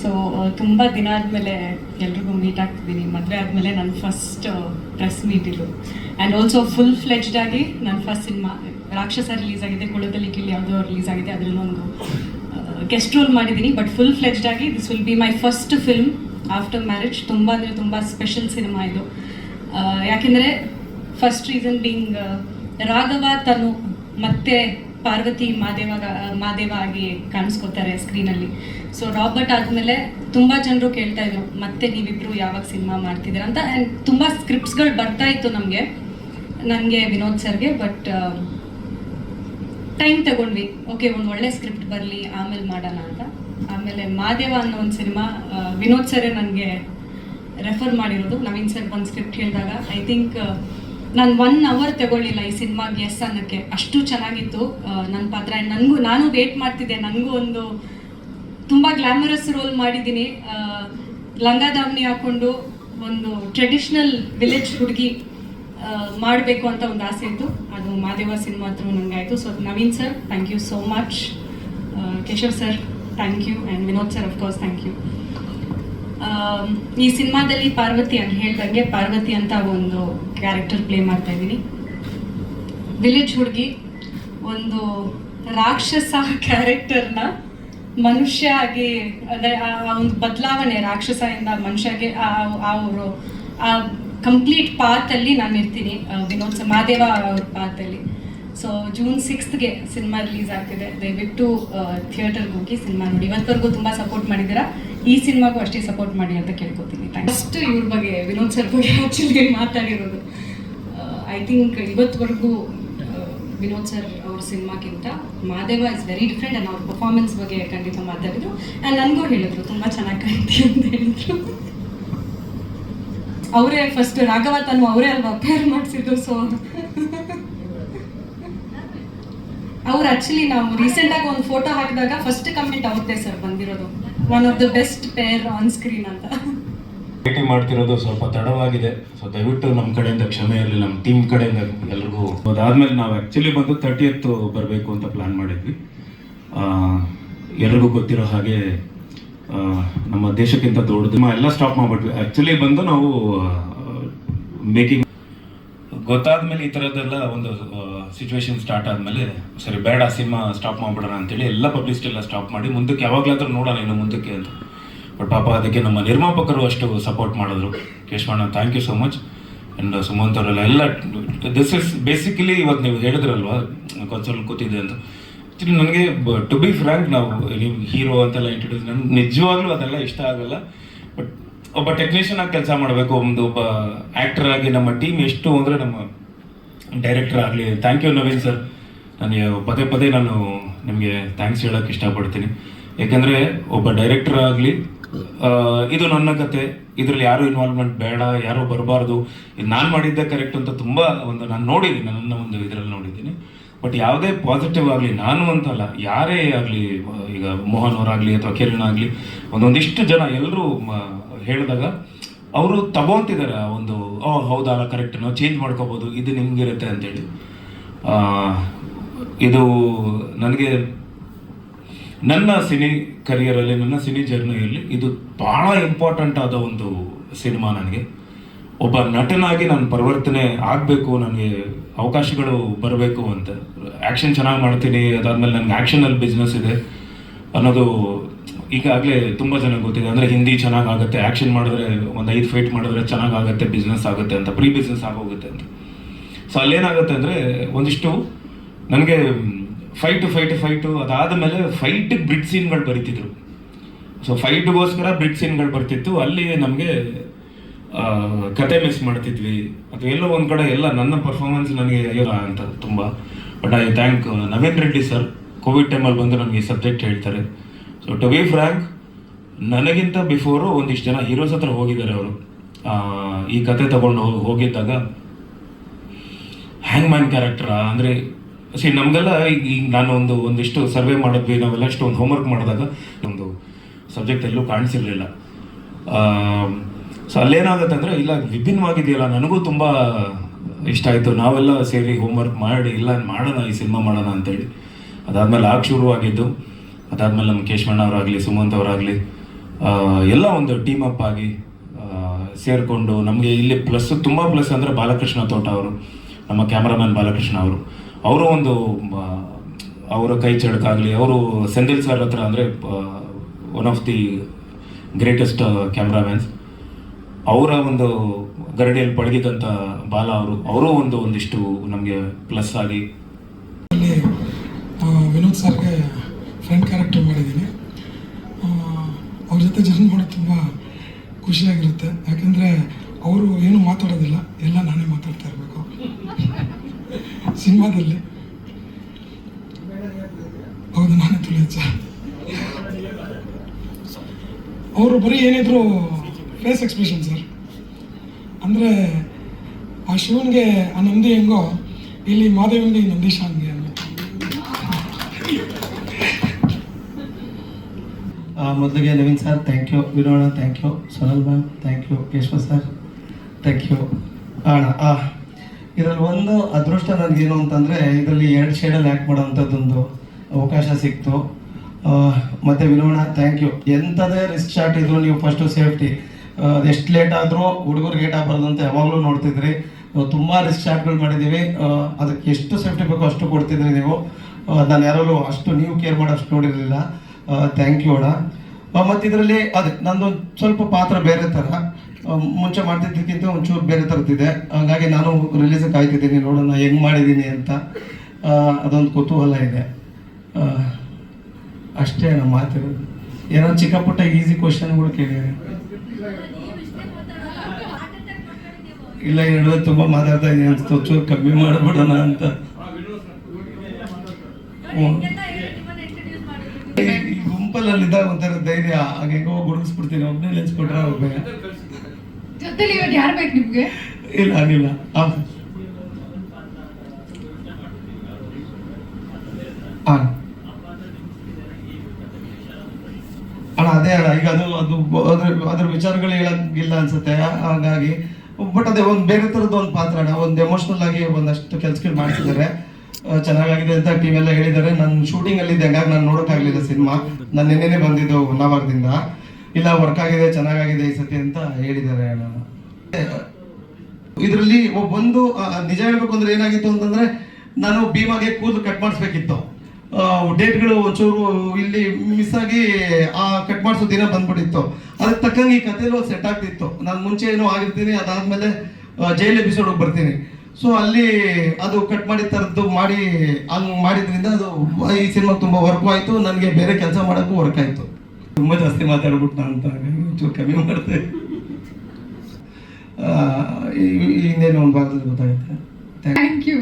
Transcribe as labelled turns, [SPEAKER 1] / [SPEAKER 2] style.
[SPEAKER 1] So ತುಂಬ ದಿನ ಆದಮೇಲೆ ಎಲ್ರಿಗೂ ಮೀಟ್ ಆಗ್ತಿದ್ದೀನಿ ಮದುವೆ ಆದಮೇಲೆ ನನ್ನ ಫಸ್ಟ್ ಪ್ರೆಸ್ ಮೀಟ್ ಇದು. ಆ್ಯಂಡ್ ಆಲ್ಸೋ ಫುಲ್ ಫ್ಲೆಜ್ಡ್ ಆಗಿ ನನ್ನ ಫಸ್ಟ್ ಸಿನಿಮಾ ರಾಕ್ಷಸ ರಿಲೀಸ್ ಆಗಿದೆ. ಕುಳದಲ್ಲಿ ಕಿಳಿ ಯಾವುದೋ ರಿಲೀಸ್ ಆಗಿದೆ. ಅದರಲ್ಲಿ ಒಂದು ಗೆಸ್ಟ್ ರೋಲ್ ಮಾಡಿದ್ದೀನಿ ಬಟ್ ಫುಲ್ ಫ್ಲೆಜ್ಡ್ ಆಗಿ this will be my first film after marriage ತುಂಬ ಅಂದರೆ ತುಂಬ ಸ್ಪೆಷಲ್ ಸಿನಿಮಾ ಇದು. ಯಾಕೆಂದರೆ first reason being Raghava, Tanu ಮತ್ತೆ ಪಾರ್ವತಿ ಮಾದೇವ ಮಾದೇವ ಆಗಿ ಕಾಣಿಸ್ಕೋತಾರೆ ಸ್ಕ್ರೀನಲ್ಲಿ ಸೊ ರಾಬರ್ಟ್ ಆದಮೇಲೆ ತುಂಬ ಜನರು ಕೇಳ್ತಾ ಇದ್ರು, ಮತ್ತೆ ನೀವಿಬ್ರು ಯಾವಾಗ ಸಿನಿಮಾ ಮಾಡ್ತಿದ್ದೀರ? ಅಂತ. ಆ್ಯಂಡ್ ತುಂಬ ಸ್ಕ್ರಿಪ್ಟ್ಸ್ಗಳು ಬರ್ತಾ ಇತ್ತು ನಮಗೆ, ನನಗೆ ವಿನೋದ್ ಸರ್ಗೆ ಬಟ್ ಟೈಮ್ ತಗೊಂಡ್ವಿ. ಓಕೆ ಒಂದು ಒಳ್ಳೆ ಸ್ಕ್ರಿಪ್ಟ್ ಬರಲಿ, ಆಮೇಲೆ ಮಾಡೋಣ ಅಂತ. ಆಮೇಲೆ ಮಾದೇವ ಅನ್ನೋ ಒಂದು ಸಿನಿಮಾ ವಿನೋದ್ ಸರೇ ನನಗೆ ರೆಫರ್ ಮಾಡಿರೋದು. ನವೀನ್ ಸರ್ ಒಂದು ಸ್ಕ್ರಿಪ್ಟ್ ಹೇಳಿದಾಗ ಐ ಥಿಂಕ್ ನಾನು ಒನ್ ಅವರ್ ತಗೊಳ್ಳಿಲ್ಲ ಈ ಸಿನಿಮಾಗೆ ಎಸ್ ಅನ್ನೋಕ್ಕೆ. ಅಷ್ಟು ಚೆನ್ನಾಗಿತ್ತು. ನನ್ನ ಪಾತ್ರ. ನನಗೂ ನಾನು ವೇಟ್ ಮಾಡ್ತಿದ್ದೆ. ನನಗೂ ಒಂದು ತುಂಬ ಗ್ಲಾಮರಸ್ ರೋಲ್ ಮಾಡಿದ್ದೀನಿ. ದಾವಣಿ ಹಾಕೊಂಡು ಒಂದು ಟ್ರೆಡಿಷ್ನಲ್ ವಿಲೇಜ್ ಹುಡುಗಿ ಮಾಡಬೇಕು ಅಂತ ಒಂದು ಆಸೆ ಇತ್ತು. ಅದು ಮಾದೇವ ಸಿನಿಮಾ ಹತ್ರ ನನಗೆ ಆಯಿತು. So Naveen sir thank you so much Keshav sir thank you and Vinod sir of course thank you ಈ ಸಿನಿಮಾದಲ್ಲಿ ಪಾರ್ವತಿ ಅಂತ ಹೇಳ್ದಂಗೆ ಪಾರ್ವತಿ ಅಂತ ಒಂದು ಕ್ಯಾರೆಕ್ಟರ್ ಪ್ಲೇ ಮಾಡ್ತಾ ಇದ್ದೀನಿ. ವಿಲೇಜ್ ಹುಡುಗಿ ಒಂದು ರಾಕ್ಷಸ ಕ್ಯಾರೆಕ್ಟರ್ನ ಮನುಷ್ಯ ಆಗಿ ಅಂದರೆ ಆ ಆ ಒಂದು ಬದಲಾವಣೆ ರಾಕ್ಷಸದಿಂದ ಮನುಷ್ಯಗೆ ಅವರು ಆ ಕಂಪ್ಲೀಟ್ ಪಾತಲ್ಲಿ ನಾನು ಇರ್ತೀನಿ ಆ, ವಿನೋದ್ ಮಾದೇವ ಅವ್ರ ಪಾತಲ್ಲಿ ಸೊ ಜೂನ್ ಸಿಕ್ಸ್ತ್ಗೆ ಸಿನಿಮಾ ರಿಲೀಸ್ ಆಗ್ತಿದೆ. ದಯವಿಟ್ಟು ಥಿಯೇಟರ್ಗೆ ಹೋಗಿ ಸಿನಿಮಾ ನೋಡಿ. ಇವತ್ತವರೆಗೂ ತುಂಬ ಸಪೋರ್ಟ್ ಮಾಡಿದ್ದೀರಾ? ಈ ಸಿನಿಮಾಗೂ ಅಷ್ಟೇ ಸಪೋರ್ಟ್ ಮಾಡಿ ಅಂತ ಕೇಳ್ಕೊತೀನಿ. ಫಸ್ಟ್ ಇವ್ರ ಬಗ್ಗೆ, ವಿನೋದ್ ಸರ್ ಬಗ್ಗೆ ಆ್ಯಕ್ಚುಲಿ ಮಾತಾಡಿರೋದು. ಐ ಥಿಂಕ್ ಇವತ್ತುವರೆಗೂ ವಿನೋದ್ ಸರ್ ಅವ್ರ ಸಿನಿಮಾಗಿಂತ Madeva is very different and ಅವ್ರ ಪರ್ಫಾರ್ಮೆನ್ಸ್ ಬಗ್ಗೆ ಖಂಡಿತ ಮಾತಾಡಿದ್ರು. ಆ್ಯಂಡ್ ನನಗೂ ಹೇಳಿದ್ರು, ತುಂಬ ಚೆನ್ನಾಗಿ ಕಾಣ್ತೀವಿ ಅಂತ ಹೇಳಿದ್ರು. ಅವರೇ ಫಸ್ಟ್ ರಾಘವ ತನು ಅವರೇ ಅಲ್ವಾ ಪೇರ್ ಮಾಡಿಸಿದ್ರು ಸೊ ಅವ್ರು ಆಕ್ಚುಲಿ ನಾವು ರೀಸೆಂಟಾಗಿ ಒಂದು ಫೋಟೋ ಹಾಕಿದಾಗ ಫಸ್ಟ್ ಕಮೆಂಟ್ ಅವ್ರದ್ದೇ ಸರ್ ಬಂದಿರೋದು. One of the best pair on screen ಅಂತ.
[SPEAKER 2] ಭೇಟಿ ಮಾಡ್ತಿರೋದು ಸ್ವಲ್ಪ ತಡವಾಗಿದೆ. ಸೊ ದಯವಿಟ್ಟು ನಮ್ಮ ಕಡೆಯಿಂದ ಕ್ಷಮೆ ಇರಲಿ ನಮ್ಮ ಟೀಮ್ ಕಡೆಯಿಂದ ಎಲ್ರಿಗೂ. ಅದಾದ್ಮೇಲೆ ನಾವು ಆ್ಯಕ್ಚುಲಿ ಬಂದು ತರ್ಟಿ ಎತ್ತು ಬರಬೇಕು ಅಂತ ಪ್ಲ್ಯಾನ್ ಮಾಡಿದ್ವಿ. ಎಲ್ರಿಗೂ ಗೊತ್ತಿರೋ ಹಾಗೆ ನಮ್ಮ ದೇಶಕ್ಕಿಂತ ದೊಡ್ಡದು. ಎಲ್ಲ ಸ್ಟಾಪ್ ಮಾಡ್ಬಿಟ್ವಿ. ಆ್ಯಕ್ಚುಲಿ ಬಂದು ನಾವು ಮೇಕಿಂಗ್ ಗೊತ್ತಾದ್ಮೇಲೆ ಈ ಥರದ್ದೆಲ್ಲ ಒಂದು ಸಿಚುವೇಶನ್ ಸ್ಟಾರ್ಟ್ ಆದಮೇಲೆ, ಸರಿ, ಬೇಡ, ಸಿನಿಮಾ ಸ್ಟಾಪ್ ಮಾಡ್ಬಿಡೋಣ ಅಂತೇಳಿ ಎಲ್ಲ ಪಬ್ಲಿಸಿಟಿ ಎಲ್ಲ ಸ್ಟಾಪ್ ಮಾಡಿ ಮುಂದಕ್ಕೆ ಯಾವಾಗಲಾದ್ರೂ ನೋಡೋಣ ಇನ್ನು ಮುಂದಕ್ಕೆ ಅಂತ. ಬಟ್ ಪಾಪ ಅದಕ್ಕೆ ನಮ್ಮ ನಿರ್ಮಾಪಕರು ಅಷ್ಟು ಸಪೋರ್ಟ್ ಮಾಡಿದ್ರು. ಕೇಶವಣ್ಣ thank you so much and Sumanth ಅವರೆಲ್ಲ ಎಲ್ಲ ದಿಸ್ ಇಸ್ ಬೇಸಿಕಲಿ ಇವತ್ತು ನೀವು ಹೇಳಿದ್ರಲ್ವಾ ಕನ್ಸೋಲ್ ಕೂತಿದೆ ಅಂತ. ಆ್ಯಕ್ಚುಲಿ ನನಗೆ ಟು ಬಿ ಫ್ರ್ಯಾಂಕ್ ನಾವು ಹೀರೋ ಅಂತೆಲ್ಲ ಇಂಟ್ರೊಡ್ಯೂಸ್ ನನಗೆ ನಿಜವಾಗ್ಲೂ ಅದೆಲ್ಲ ಇಷ್ಟ ಆಗಲ್ಲ. ಬಟ್ ಒಬ್ಬ ಟೆಕ್ನಿಷಿಯನ್ ಆಗಿ ಕೆಲಸ ಮಾಡಬೇಕು, ಒಂದು ಒಬ್ಬ ಆ್ಯಕ್ಟರ್ ಆಗಿ ನಮ್ಮ ಟೀಮ್ ಎಷ್ಟು ಅಂದರೆ ನಮ್ಮ ಡೈರೆಕ್ಟರ್ ಆಗಲಿ. ಥ್ಯಾಂಕ್ ಯು ನವೀನ್ ಸರ್ ನನಗೆ ಪದೇ ಪದೇ ನಾನು ನಿಮಗೆ ಥ್ಯಾಂಕ್ಸ್ ಹೇಳೋಕ್ಕೆ ಇಷ್ಟಪಡ್ತೀನಿ. ಯಾಕೆಂದರೆ ಒಬ್ಬ ಡೈರೆಕ್ಟರ್ ಆಗಲಿ ಇದು ನನ್ನ ಕತೆ. ಇದರಲ್ಲಿ ಯಾರು ಇನ್ವಾಲ್ವ್ಮೆಂಟ್ ಬೇಡ, ಯಾರು ಬರಬಾರ್ದು. ಇದು ನಾನು ಮಾಡಿದ್ದೆ ಕರೆಕ್ಟ್ ಅಂತ ತುಂಬ ಒಂದು ನಾನು ನೋಡಿದ್ದೀನಿ, ನನ್ನ ಒಂದು ಇದರಲ್ಲಿ ನೋಡಿದ್ದೀನಿ. ಬಟ್ ಯಾವುದೇ ಪಾಸಿಟಿವ್ ಆಗಲಿ, ನಾನು ಅಂತಲ್ಲ, ಯಾರೇ ಆಗಲಿ ಈಗ ಮೋಹನ್ ಅವರಾಗಲಿ ಅಥವಾ ಕಿರಣ್ ಆಗಲಿ, ಒಂದೊಂದಿಷ್ಟು ಜನ ಎಲ್ಲರೂ ಹೇಳಿದಾಗ ಅವರು ತಗೊಂತಿದ್ದಾರೆ ಒಂದು, ಓ ಹೌದಲ್ಲ ಕರೆಕ್ಟ್ ನಾವು ಚೇಂಜ್ ಮಾಡ್ಕೋಬೋದು, ಇದು ನಿಮಗಿರುತ್ತೆ ಅಂತೇಳಿ. ಇದು ನನಗೆ ನನ್ನ ಸಿನಿ ಕರಿಯರಲ್ಲಿ, ನನ್ನ ಸಿನಿ ಜರ್ನಿಯಲ್ಲಿ ಇದು ಬಹಳ ಇಂಪಾರ್ಟೆಂಟ್ ಆದ ಒಂದು ಸಿನಿಮಾ ನನಗೆ. ಒಬ್ಬ ನಟನಾಗಿ ನಾನು ಪರಿವರ್ತನೆ ಆಗಬೇಕು, ನನಗೆ ಅವಕಾಶಗಳು ಬರಬೇಕು ಅಂತ. ಆ್ಯಕ್ಷನ್ ಚೆನ್ನಾಗಿ ಮಾಡ್ತೀನಿ, ಅದಾದ್ಮೇಲೆ ನನಗೆ ಆ್ಯಕ್ಷನಲ್ಲಿ ಬಿಸ್ನೆಸ್ ಇದೆ ಅನ್ನೋದು ಈಗಾಗಲೇ ತುಂಬ ಜನಕ್ಕೆ ಗೊತ್ತಿದೆ, ಅಂದರೆ ಹಿಂದಿ ಚೆನ್ನಾಗಿ ಆಗುತ್ತೆ ಆ್ಯಕ್ಷನ್ ಮಾಡಿದ್ರೆ ಒಂದು ಐದು ಫೈಟ್ ಮಾಡಿದ್ರೆ ಚೆನ್ನಾಗಿ ಆಗುತ್ತೆ ಬಿಸ್ನೆಸ್ ಆಗುತ್ತೆ ಅಂತ ಪ್ರೀ ಬಿಸ್ನೆಸ್ ಆಗೋಗುತ್ತೆ ಅಂತ. ಸೊ ಅಲ್ಲೇನಾಗುತ್ತೆ ಅಂದರೆ ಒಂದಿಷ್ಟು ನನಗೆ ಫೈಟು ಫೈಟು ಫೈಟು ಅದಾದಮೇಲೆ ಫೈಟಿಗೆ ಬ್ರಿಡ್ ಸೀನ್ಗಳು ಬರೀತಿದ್ರು. ಸೊ ಫೈಟ್ಗೋಸ್ಕರ ಬ್ರಿಡ್ ಸೀನ್ಗಳು ಬರ್ತಿತ್ತು, ಅಲ್ಲಿ ನಮಗೆ ಕತೆ ಮಿಸ್ ಮಾಡ್ತಿದ್ವಿ. ಅಥವಾ ಎಲ್ಲೋ ಒಂದು ಕಡೆ ಎಲ್ಲ ನನ್ನ ಪರ್ಫಾರ್ಮೆನ್ಸ್ ನನಗೆ ಅಯ್ಯೋ ಅಂತ ತುಂಬ. But I thank Naveen Reddy sir Covid ಟೈಮಲ್ಲಿ ಬಂದು ನನಗೆ ಸಬ್ಜೆಕ್ಟ್ ಹೇಳ್ತಾರೆ. ಸೊ ಟು ಬಿ ಫ್ರ್ಯಾಂಕ್ ನನಗಿಂತ ಬಿಫೋರು ಒಂದಿಷ್ಟು ಜನ ಹೀರೋಸ್ ಹತ್ರ ಹೋಗಿದ್ದಾರೆ ಅವರು. ಈ ಕತೆ ತಗೊಂಡು ಹೋಗ್- ಹೋಗಿದ್ದಾಗ ಹ್ಯಾಂಗ್ ಮ್ಯಾನ್ ಕ್ಯಾರೆಕ್ಟರ್ ಅಂದರೆ ಸಿ ನಮಗೆಲ್ಲ ಈಗ ನಾನು ಒಂದು, ಒಂದಿಷ್ಟು ಸರ್ವೆ ಮಾಡಿದ್ವಿ, ನಾವೆಲ್ಲ ಇಷ್ಟು ಒಂದು ಹೋಮ್ವರ್ಕ್ ಮಾಡಿದಾಗ ಒಂದು ಸಬ್ಜೆಕ್ಟ್ ಎಲ್ಲೂ ಕಾಣಿಸಿರಲಿಲ್ಲ. ಸೊ ಅಲ್ಲೇನಾಗುತ್ತೆ ಅಂದರೆ, ಇಲ್ಲ, ವಿಭಿನ್ನವಾಗಿದೆಯಲ್ಲ, ನನಗೂ ತುಂಬ ಇಷ್ಟ ಆಯಿತು. ನಾವೆಲ್ಲ ಸೇರಿ ಹೋಮ್ವರ್ಕ್ ಮಾಡಿ, ಇಲ್ಲ, ಮಾಡೋಣ, ಈ ಸಿನಿಮಾ ಮಾಡೋಣ ಅಂತೇಳಿ. ಅದಾದಮೇಲೆ ಆಗ ಶುರುವಾಗಿದ್ದು. ಅದಾದಮೇಲೆ ನಮ್ಮ ಕೇಶವಣ್ಣ ಅವರಾಗಲಿ, ಸುಮಂತ್ ಅವರಾಗಲಿ ಎಲ್ಲ ಒಂದು ಟೀಮ್ ಅಪ್ ಆಗಿ ಸೇರಿಕೊಂಡು ನಮಗೆ ಇಲ್ಲಿ ಪ್ಲಸ್ ತುಂಬ ಪ್ಲಸ್ ಅಂದರೆ ಬಾಲಕೃಷ್ಣ ತೋಟ ಅವರು, ನಮ್ಮ ಕ್ಯಾಮ್ರಾಮನ್ ಬಾಲಕೃಷ್ಣ ಅವರು. ಅವರು ಒಂದು ಅವರ ಕೈ ಚಳಕಾಗಲಿ ಅವರು ಸೆಂದಿಲ್ ಸರ್ ಹತ್ರ ಅಂದರೆ one of the greatest cameramans ಅವರ ಒಂದು ಗರಡಿಯಲ್ಲಿ ಪಳಗಿದಂಥ ಬಾಲ ಅವರು ಅವರು ಒಂದು ಒಂದಿಷ್ಟು ನಮಗೆ ಪ್ಲಸ್ ಆಗಿ.
[SPEAKER 3] ವಿನೋದ್ ಸರ್ಗೆ ಫ್ರೆಂಡ್ ಕ್ಯಾರೆಕ್ಟರ್ ಮಾಡಿದ್ದೀನಿ ಅವ್ರ ಜೊತೆ ಜರ್ನಿ ಮಾಡೋದು ತುಂಬ ಖುಷಿಯಾಗಿರುತ್ತೆ. ಯಾಕೆಂದರೆ ಅವರು ಏನು ಮಾತಾಡೋದಿಲ್ಲ, ಎಲ್ಲ ನಾನೇ ಮಾತಾಡ್ತಾ ಇರಬೇಕು. ಸಿನಿಮಾದಲ್ಲಿ. ಹೌದು, ನಾನೇ ತುಳಿ ಹೆಚ್ಚ. ಅವರು ಬರೀ ಏನಿದ್ರು ಫೇಸ್ ಎಕ್ಸ್ಪ್ರೆಷನ್ ಸರ್ ಅಂದರೆ ಆ ಶಿವನ್ಗೆ ಆ ನಂದಿ ಹೆಂಗೋ, ಇಲ್ಲಿ ಮಾದೇವನಿಗೆ ನಂದಿ ಹಂಗೆ.
[SPEAKER 4] ಮೊದಲಿಗೆ Naveen sir thank you ವಿನೋಣ thank you Sonal ma'am thank you Keshava sir thank you ಅಣ್ಣ ಆ. ಇದರಲ್ಲಿ ಒಂದು ಅದೃಷ್ಟ ನನಗೇನು ಅಂತಂದರೆ, ಇದರಲ್ಲಿ ಎರಡು ಶೇಡಲ್ಲಿ ಆ್ಯಕ್ಟ್ ಮಾಡೋವಂಥದ್ದೊಂದು ಅವಕಾಶ ಸಿಕ್ತು. ಮತ್ತು ವಿನೋಣ ಥ್ಯಾಂಕ್ ಯು ಎಂಥದೇ ರಿಸ್ಕ್ ಶಾಟ್ ಇದ್ರು ನೀವು ಫಸ್ಟು ಸೇಫ್ಟಿ ಎಷ್ಟು ಲೇಟ್ ಆದರೂ ಹುಡುಗರು ಗೇಟ್ ಆಗಬಾರ್ದು ಅಂತ ಯಾವಾಗಲೂ ನೋಡ್ತಿದ್ರಿ. ತುಂಬ ರಿಸ್ಕ್ ಶಾಟ್ಗಳು ಮಾಡಿದ್ದೀವಿ ಅದಕ್ಕೆ ಎಷ್ಟು ಸೇಫ್ಟಿ ಬೇಕೋ ಅಷ್ಟು ಕೊಡ್ತಿದ್ರಿ ನೀವು. ನಾನು ಯಾರಲ್ಲೂ ಅಷ್ಟು ನೀವು ಕೇರ್ ಮಾಡೋಷ್ಟು ನೋಡಿರಲಿಲ್ಲ. ಥ್ಯಾಂಕ್ ಯು ಅಣ್ಣ. ಮತ್ತು ಇದರಲ್ಲಿ ಅದೇ ನಂದು ಸ್ವಲ್ಪ ಪಾತ್ರ ಬೇರೆ ಥರ ಮುಂಚೆ ಮಾಡ್ತಿದ್ದಕ್ಕಿಂತ ಒಂಚೂರು ಬೇರೆ ಥರದ್ದಿದೆ ಹಾಗಾಗಿ ನಾನು ರಿಲೀಸ್ ಕಾಯ್ತಿದ್ದೀನಿ, ನೋಡೋಣ ಹೆಂಗೆ ಮಾಡಿದ್ದೀನಿ ಅಂತ. ಅದೊಂದು ಕುತೂಹಲ ಇದೆ. ಅಷ್ಟೇ ನಮ್ಮ ಮಾತಿರೋದು ಏನೋ ಚಿಕ್ಕ ಪುಟ್ಟ ಈಸಿ ಕ್ವಶನ್ಗಳು ಕೇಳಿದೆ. ಇಲ್ಲ ಹೇಳಿದ್ರೆ ತುಂಬ ಮಾತಾಡ್ತಾ ಇದ್ದೀನಿ ಅಂತ, ಒಂಚೂರು ಕಮ್ಮಿ ಮಾಡಿಬಿಡೋಣ ಅಂತ. ಹ್ಞೂ ಈ ಗುಂಪಲ್ಲಿದ್ದಾಗ ಒಂಥರ ಧೈರ್ಯ ಹಾಗೆ ಹೆಂಗೋ ಗುಡುಗಿಸ್ಬಿಡ್ತೀನಿ ಒಬ್ಬನೇ ನೆನ್ಸ್ಬಿಟ್ರೆ ಒಬ್ಬನೇ
[SPEAKER 5] ಜೊತೆಲಿ ಇವತ್ತು ಯಾರು ಬೇಕು ನಿಮ್ಗೆ?
[SPEAKER 4] ಇಲ್ಲ ಅದಿಲ್ಲ. ಅಣ್ಣ ಅದೇ ಅಣ್ಣ ಈಗ ಅದು ಅದು ಅದ್ರ ಅದ್ರ ವಿಚಾರಗಳು ಹೇಳಂಗಿಲ್ಲ ಅನ್ಸುತ್ತೆ ಹಾಗಾಗಿ. ಬಟ್ ಅದೇ ಒಂದು ಬೇರೆ ಥರದ ಒಂದು ಪಾತ್ರ ಅಣ್ಣ ಒಂದು ಎಮೋಷ್ನಲ್ ಆಗಿ ಒಂದಷ್ಟು ಕೆಲಸಗಳು ಮಾಡ್ತಿದ್ದಾರೆ. ಚೆನ್ನಾಗಾಗಿದೆ ಅಂತ ಟೀಮ್ ಎಲ್ಲ ಹೇಳಿದ್ದಾರೆ. ನಾನು ಶೂಟಿಂಗ್ ಅಲ್ಲಿ ಹಂಗಾಗಿ ನಾನು ನೋಡೋಕ್ಕಾಗಲಿಲ್ಲ ಸಿನಿಮಾ. ನಾನು ನಿನ್ನೆನೆ ಬಂದಿದ್ದು ಹೊನ್ನಾವರದಿಂದ. ಇಲ್ಲ ವರ್ಕ್ ಆಗಿದೆ, ಚೆನ್ನಾಗಾಗಿದೆ ಈ ಸತಿ ಅಂತ ಹೇಳಿದ್ದಾರೆ ಇದರಲ್ಲಿ ಒಂದು ನಿಜ ಹೇಳ್ಬೇಕು ಅಂದ್ರೆ ಏನಾಗಿತ್ತು ಅಂತಂದ್ರೆ, ನಾನು ಭೀಮಾಗೆ ಕೂದಲು ಕಟ್ ಮಾಡಿಸ್ಬೇಕಿತ್ತು. ಡೇಟ್ಗಳು ಒಂಚೂರು ಇಲ್ಲಿ ಮಿಸ್ ಆಗಿ, ಆ ಕಟ್ ಮಾಡಿಸೋ ದಿನ ಬಂದ್ಬಿಟ್ಟಿತ್ತು. ಅದಕ್ಕೆ ತಕ್ಕಂಗೆ ಈ ಕಥೆಲೂ ಸೆಟ್ ಆಗ್ತಿತ್ತು. ನಾನು ಮುಂಚೆ ಏನೋ ಆಗಿರ್ತೀನಿ, ಅದಾದ್ಮೇಲೆ ಜೈಲ್ ಎಪಿಸೋಡ್ ಬರ್ತೀನಿ. ಸೊ ಅಲ್ಲಿ ಅದು ಕಟ್ ಮಾಡಿ ತರದ್ದು ಮಾಡಿ, ಹಂಗ್ ಮಾಡಿದ್ರಿಂದ ಅದು ಈ ಸಿನಿಮಾ ತುಂಬಾ ವರ್ಕ್ ಆಯ್ತು. ನನಗೆ ಬೇರೆ ಕೆಲಸ ಮಾಡೋಕ್ಕೂ ವರ್ಕ್ ಆಯ್ತು. ತುಂಬಾ ಜಾಸ್ತಿ ಮಾತಾಡ್ಬಿಟ್ಟು ಅಂತ ಚೂರು ಕಮ್ಮಿ ಮಾಡಿದೆ. ಇನ್ನೇನು ಒಂದು ಭಾಗದಲ್ಲಿ ಗೊತ್ತಾಗುತ್ತೆ.
[SPEAKER 5] Thank you